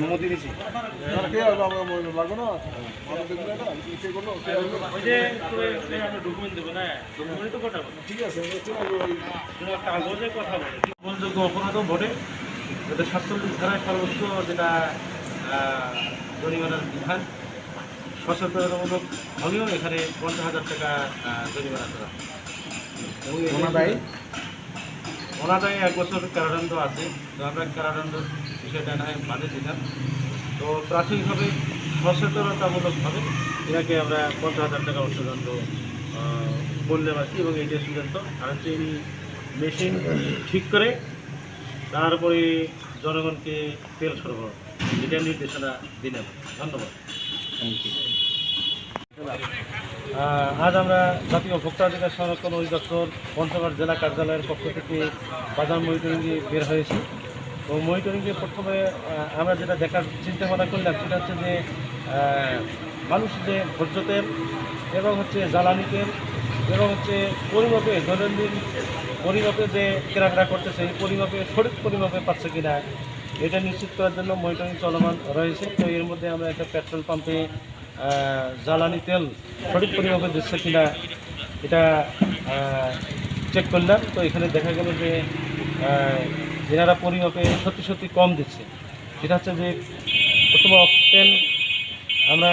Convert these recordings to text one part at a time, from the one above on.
মনে লাগবে না? কথা বলি। ঠিক আছে কাগজে কথা বলে। অপরাধও ঘটে এটা সাতচল্লিশ ধারায় সর্বোচ্চ যেটা জরিমানার বিধান। সচেতনতামূলক ভাবেও এখানে পঞ্চাশ হাজার টাকা জরিমানা করা। এবং? অনাদায়ী এক বছর কারাদণ্ড আছে। তো আমরা কারাদণ্ড বিষয়টা না বাদে দিলাম। তো প্রাথমিকভাবে সচেতনতামূলকভাবে এনাকে আমরা পঞ্চাশ হাজার টাকা অর্থদণ্ড বললে পারছি এবং এইটা সিদ্ধান্ত আর হচ্ছে এই মেশিন ঠিক করে তারপরে জনগণকে তেল সরবরাহ এটা নির্দেশনা দিলাম ধন্যবাদ। আজ আমরা জাতীয় ভোক্তাধিকার সংরক্ষণ অধিদপ্তর পঞ্চগড় জেলা কার্যালয়ের পক্ষ থেকে বাজার মনিটরিংয়ে বের হয়েছি। তো মনিটরিংয়ে প্রথমে আমরা যেটা দেখার চিন্তা ভাবনা করলাম সেটা হচ্ছে যে মানুষ যে ভোজ্য তেল এবং হচ্ছে জ্বালানি তেল এবং হচ্ছে পরিমাপে দৈনন্দিন পরিমাপে যে কেনাকাটা করতেছে এই পরিমাপে, সঠিক পরিমাপে পাচ্ছে কিনা, এটা নিশ্চিত করার জন্য মনিটরিং চলমান রয়েছে। তো এর মধ্যে আমরা একটা পেট্রোল পাম্পে জ্বালানি তেল সঠিক পরিমাপে দিচ্ছে কিনা, এটা চেক করলাম। তো এখানে দেখা গেল যে এনারা পরিমাপে সত্যি সত্যি কম দিচ্ছে। সেটা হচ্ছে যে, প্রথমে অক্টেন আমরা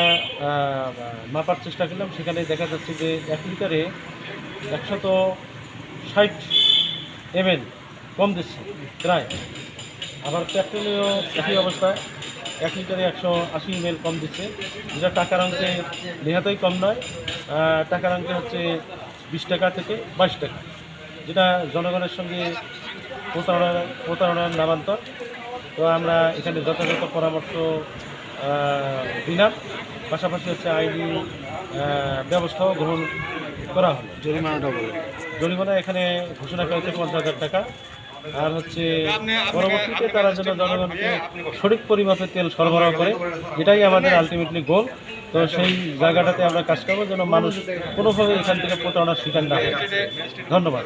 মাপার চেষ্টা করলাম। সেখানে দেখা যাচ্ছে যে, এক লিটারে একশত ষাট এমএল কম দিচ্ছে, প্রায়। আবার পেট্রোলেও একই অবস্থায় এক লিটারে একশো আশি এমএল কম দিচ্ছে। যেটা টাকার অঙ্কে নেহাতেই কম নয়। টাকার অঙ্কে হচ্ছে বিশ টাকা থেকে বাইশ টাকা। যেটা জনগণের সঙ্গে প্রতারণা প্রতারণার নামান্তর। তো আমরা এখানে যথাযথ পরামর্শ দিলাম। পাশাপাশি হচ্ছে আইনি ব্যবস্থাও গ্রহণ করা হলো। জরিমানাটা বলে জরিমানা এখানে ঘোষণা করেছে পঞ্চাশ হাজার টাকা। আর হচ্ছে পরবর্তীতে তারা যেন জনগণকে সঠিক পরিমাপে তেল সরবরাহ করে এটাই আমাদের আলটিমেটলি গোল তো সেই জায়গাটাতে আমরা কাজ করব যেন মানুষ কোনোভাবে এখান থেকে প্রতারণার শিকার না হয়। ধন্যবাদ।